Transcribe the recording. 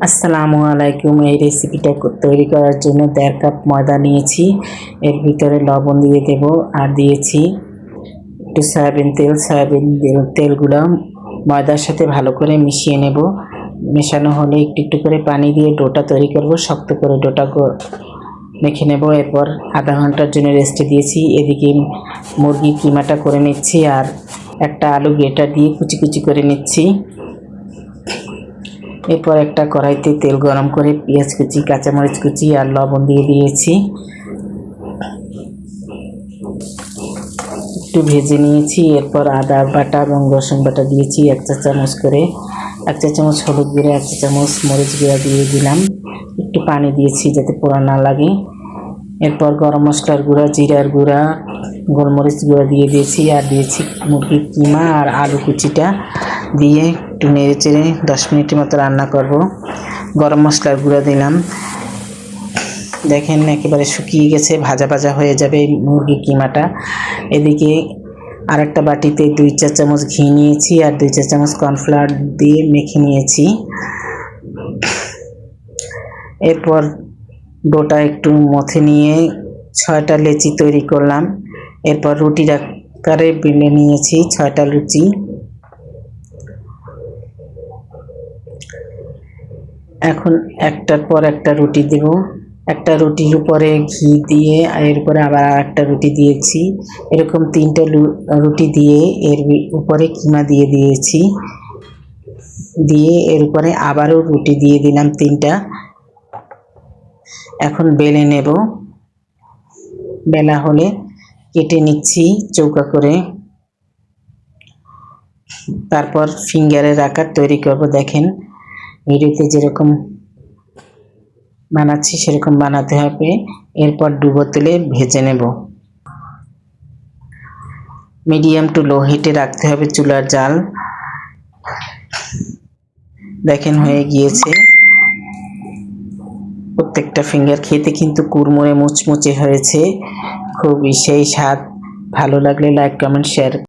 আসসালামু আলাইকুম। এই রেসিপিটা তৈরি করার জন্য দেড় কাপ ময়দা নিয়েছি। এর ভিতরে লবণ দিয়ে দেব আর দিয়েছি একটু সয়াবিন তেল। সয়াবিন তেল- তেলগুলো ময়দার সাথে ভালো করে মিশিয়ে নেব। মেশানো হলে একটু একটু করে পানি দিয়ে ডোটা তৈরি করব, শক্ত করে ডোটা মেখে নেব। এরপর আধা ঘণ্টার জন্য রেস্টে দিয়েছি। এদিকে মুরগির কিমাটা করে নিচ্ছি আর একটা আলু গ্রেটার দিয়ে কুচি কুচি করে নিচ্ছি। এরপর একটা কড়াইতে তেল গরম করে পেঁয়াজ কুচি, কাঁচামরিচ কুচি আর লবণ দিয়ে দিয়েছি। একটু ভেজে নিয়েছি, এরপর আদা বাটা, এবং রসুন বাটা দিয়েছি এক চা চামচ করে। এক চা চামচ হলুদ গুঁড়ো, এক চা চামচ মরিচ গুঁড়া দিয়ে দিলাম। একটু পানি দিয়েছি যাতে পোড়া না লাগে। এরপর গরম মশলার গুঁড়া, জিরার গুঁড়া, গোলমরিচ গুঁড়া দিয়ে দিয়েছি। আর দিয়েছি মুরগির কিমা আর আলু কুচিটা দিয়ে একটু নেড়ে চেড়ে দশ মিনিটের মতো রান্না করব। গরম মশলার গুঁড়া দিলাম। দেখেন একেবারে শুকিয়ে গেছে, ভাজা ভাজা হয়ে যাবে এই মুরগির কিমাটা। এদিকে আরেকটা বাটিতে দুই চা চামচ ঘি নিয়েছি আর দুই চা চামচ কর্নফ্লাওয়ার দিয়ে মেখে নিয়েছি। এরপর ডোটা একটু মথে নিয়ে ছয়টা লেচি তৈরি করলাম। এরপর রুটির আকারে বেলে নিয়েছি ছয়টা লুচি। এখন একটার পর একটা রুটি দেব। একটা রুটির উপরে ঘি দিয়ে, এর উপরে আবার আর একটা রুটি দিয়েছি। এরকম তিনটা রুটি দিয়ে এর উপরে কিমা দিয়ে দিয়েছি। দিয়ে এর উপরে আবারও রুটি দিয়ে দিলাম তিনটা। এখন বেলে নেব। বেলা হলে কেটে নিচ্ছি চৌকা করে। তারপর ফিঙ্গারের আকার তৈরি করব, দেখেন। ভিডিওতে যেরকম বানাচ্ছি, সেরকম বানাতে হবে। এরপর ডুবো তেলে ভেজে নেব। মিডিয়াম টু লো হিটে রাখতে হবে চুলার জাল। দেখেন হয়ে গিয়েছে। প্রত্যেকটা ফিঙ্গার খেতে কিন্তু কুড়মুড়ে মুচমুচে হয়েছে। খুবই সেই স্বাদ। ভালো লাগলে লাইক কমেন্ট শেয়ার